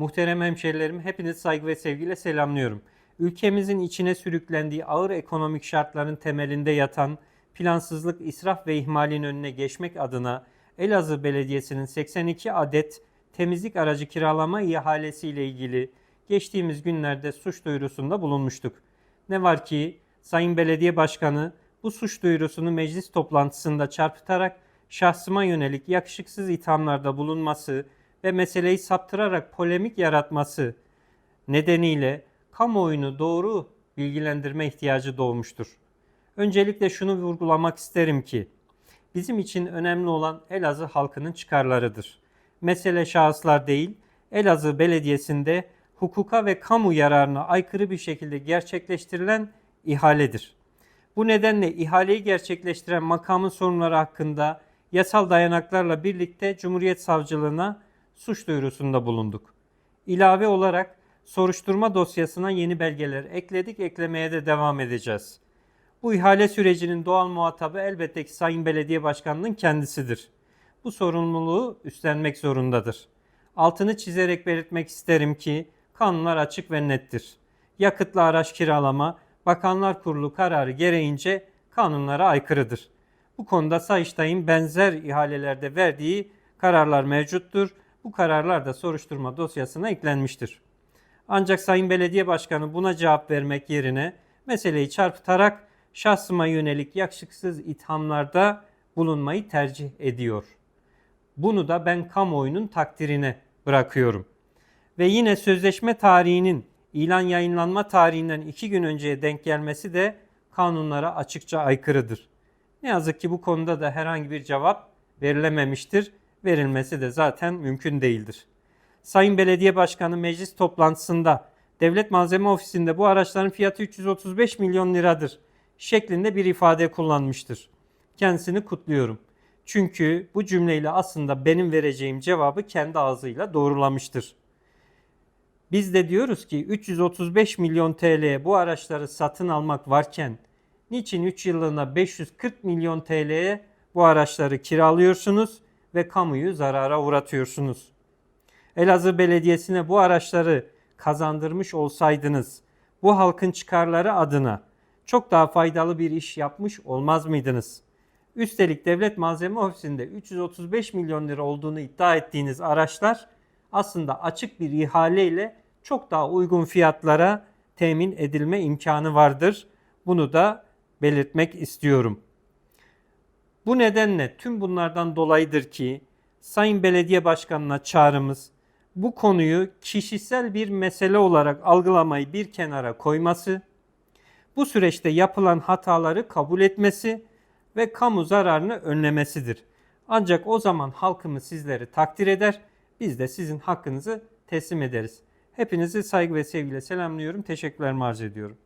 Muhterem hemşerilerim hepiniz saygı ve sevgiyle selamlıyorum. Ülkemizin içine sürüklendiği ağır ekonomik şartların temelinde yatan plansızlık, israf ve ihmalin önüne geçmek adına Elazığ Belediyesi'nin 82 adet temizlik aracı kiralama ihalesiyle ilgili geçtiğimiz günlerde suç duyurusunda bulunmuştuk. Ne var ki Sayın Belediye Başkanı bu suç duyurusunu meclis toplantısında çarpıtarak şahsıma yönelik yakışıksız ithamlarda bulunması ve meseleyi saptırarak polemik yaratması nedeniyle kamuoyunu doğru bilgilendirme ihtiyacı doğmuştur. Öncelikle şunu vurgulamak isterim ki bizim için önemli olan Elazığ halkının çıkarlarıdır. Mesele şahıslar değil, Elazığ Belediyesi'nde hukuka ve kamu yararına aykırı bir şekilde gerçekleştirilen ihaledir. Bu nedenle ihaleyi gerçekleştiren makamın sorunları hakkında yasal dayanaklarla birlikte Cumhuriyet Savcılığına suç duyurusunda bulunduk. İlave olarak soruşturma dosyasına yeni belgeler ekledik, eklemeye de devam edeceğiz. Bu ihale sürecinin doğal muhatabı elbette ki Sayın Belediye Başkanı'nın kendisidir. Bu sorumluluğu üstlenmek zorundadır. Altını çizerek belirtmek isterim ki kanunlar açık ve nettir. Yakıtlı araç kiralama Bakanlar Kurulu kararı gereğince kanunlara aykırıdır. Bu konuda Sayıştay'ın benzer ihalelerde verdiği kararlar mevcuttur. Bu kararlar da soruşturma dosyasına eklenmiştir. Ancak Sayın Belediye Başkanı buna cevap vermek yerine meseleyi çarpıtarak şahsıma yönelik yakışıksız ithamlarda bulunmayı tercih ediyor. Bunu da ben kamuoyunun takdirine bırakıyorum. Ve yine sözleşme tarihinin ilan yayınlanma tarihinden iki gün önceye denk gelmesi de kanunlara açıkça aykırıdır. Ne yazık ki bu konuda da herhangi bir cevap verilememiştir. Verilmesi de zaten mümkün değildir. Sayın Belediye Başkanı meclis toplantısında Devlet Malzeme Ofisi'nde bu araçların fiyatı 335 milyon liradır şeklinde bir ifade kullanmıştır. Kendisini kutluyorum. Çünkü bu cümleyle aslında benim vereceğim cevabı kendi ağzıyla doğrulamıştır. Biz de diyoruz ki 335 milyon TL'ye bu araçları satın almak varken niçin 3 yıllığına 540 milyon TL'ye bu araçları kiralıyorsunuz ve kamuyu zarara uğratıyorsunuz? Elazığ Belediyesi'ne bu araçları kazandırmış olsaydınız bu halkın çıkarları adına çok daha faydalı bir iş yapmış olmaz mıydınız? Üstelik Devlet Malzeme Ofisi'nde 335 milyon lira olduğunu iddia ettiğiniz araçlar aslında açık bir ihaleyle çok daha uygun fiyatlara temin edilme imkanı vardır. Bunu da belirtmek istiyorum. Bu nedenle tüm bunlardan dolayıdır ki Sayın Belediye Başkanı'na çağrımız bu konuyu kişisel bir mesele olarak algılamayı bir kenara koyması, bu süreçte yapılan hataları kabul etmesi ve kamu zararını önlemesidir. Ancak o zaman halkımız sizleri takdir eder, biz de sizin hakkınızı teslim ederiz. Hepinizi saygı ve sevgiyle selamlıyorum. Teşekkürlerimi arz ediyorum.